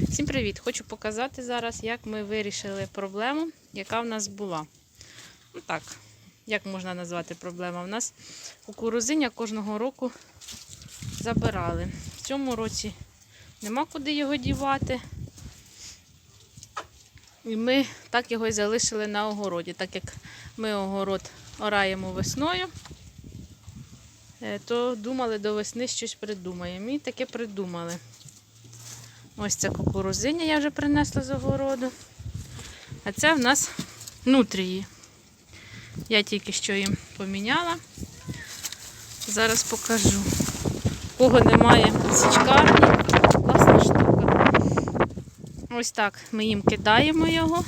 Всім привіт! Хочу показати зараз, як ми вирішили проблему, яка в нас була. Ну так, як можна назвати проблема? У нас кукурузиня кожного року забирали. В цьому році нема куди його дівати. І ми так його і залишили на огороді, так як ми огород ораємо весною, е, то думали до весни щось придумаємо. І таке придумали. Ось це кукурузиня я вже принесла з огороду. А це в нас нутрії. Я тільки що їм поміняла. Зараз покажу. Кого немає січкарні, класна штука. Ось так ми їм кидаємо його.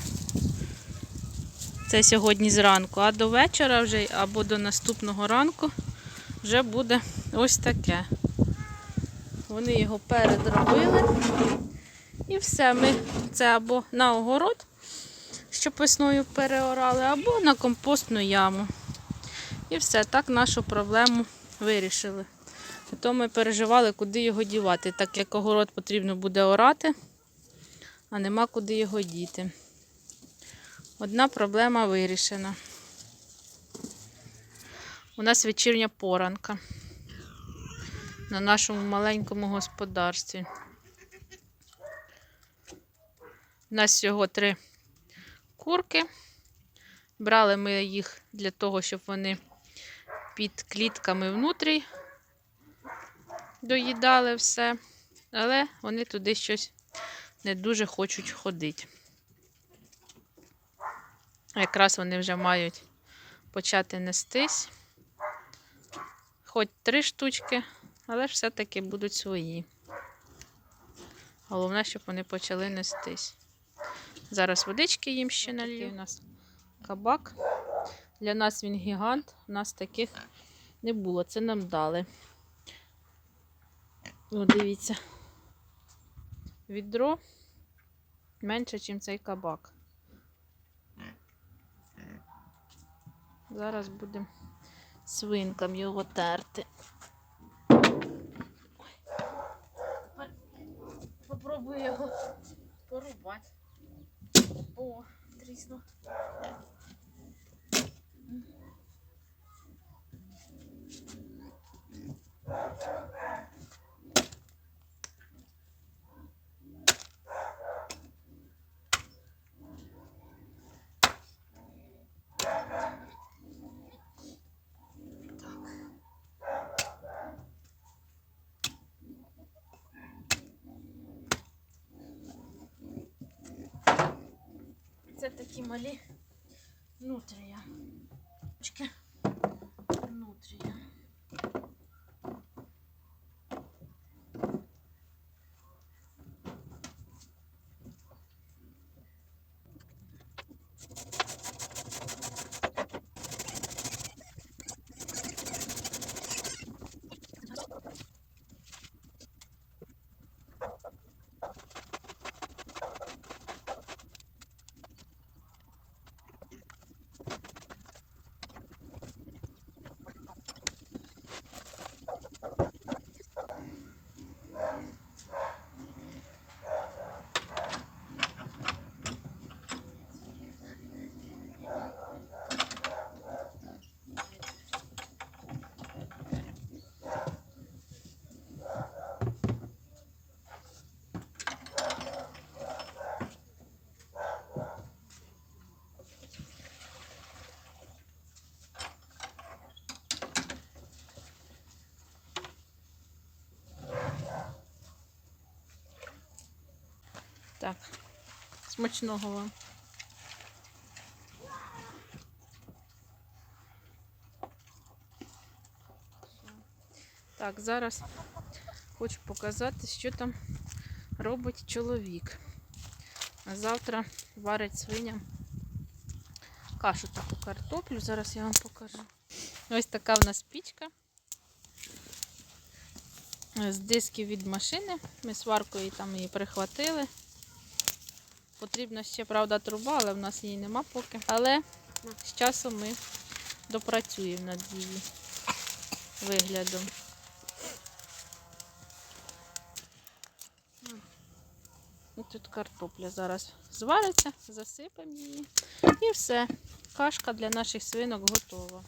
Це сьогодні зранку, а до вечора вже або до наступного ранку вже буде ось таке. Вони його передробили. І все, ми це або на огород, щоб весною переорали, або на компостну яму. І все, так нашу проблему вирішили. То ми переживали, куди його дівати, так як огород потрібно буде орати, а нема куди його діти. Одна проблема вирішена. У нас вечірня поранка на нашому маленькому господарстві. У нас всього три курки. Брали ми їх для того, щоб вони під клітками внутрі доїдали все, але вони туди щось не дуже хочуть ходити. Якраз вони вже мають почати нестись. Хоч три штучки, але ж все-таки будуть свої. Головне, щоб вони почали нестись. Зараз водички їм ще налью. У нас кабак. Для нас він гігант. У нас таких не було. Це нам дали. О, дивіться. Відро менше, ніж цей кабак. Зараз будемо свинкам його терти. Попробую його порубати. О, тріснув. Це такі малі нутрія. Нутрія. Так, смачного вам. Так, зараз хочу показати, що там робить чоловік. Завтра варить свиням кашу таку картоплю. Зараз я вам покажу. Ось така в нас пічка. З дисків від машини. Ми сваркою там її прихватили. Потрібна ще, правда, труба, але в нас її нема поки. Але з часом ми допрацюємо над її виглядом. І тут картопля зараз звариться, засипемо її. І все. Кашка для наших свинок готова.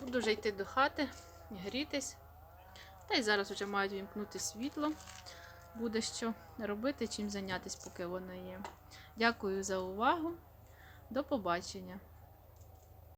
Буду вже йти до хати, грітись. Та й зараз вже мають вімкнути світло. Буде що робити, чим зайнятися, поки воно є. Дякую за увагу. До побачення.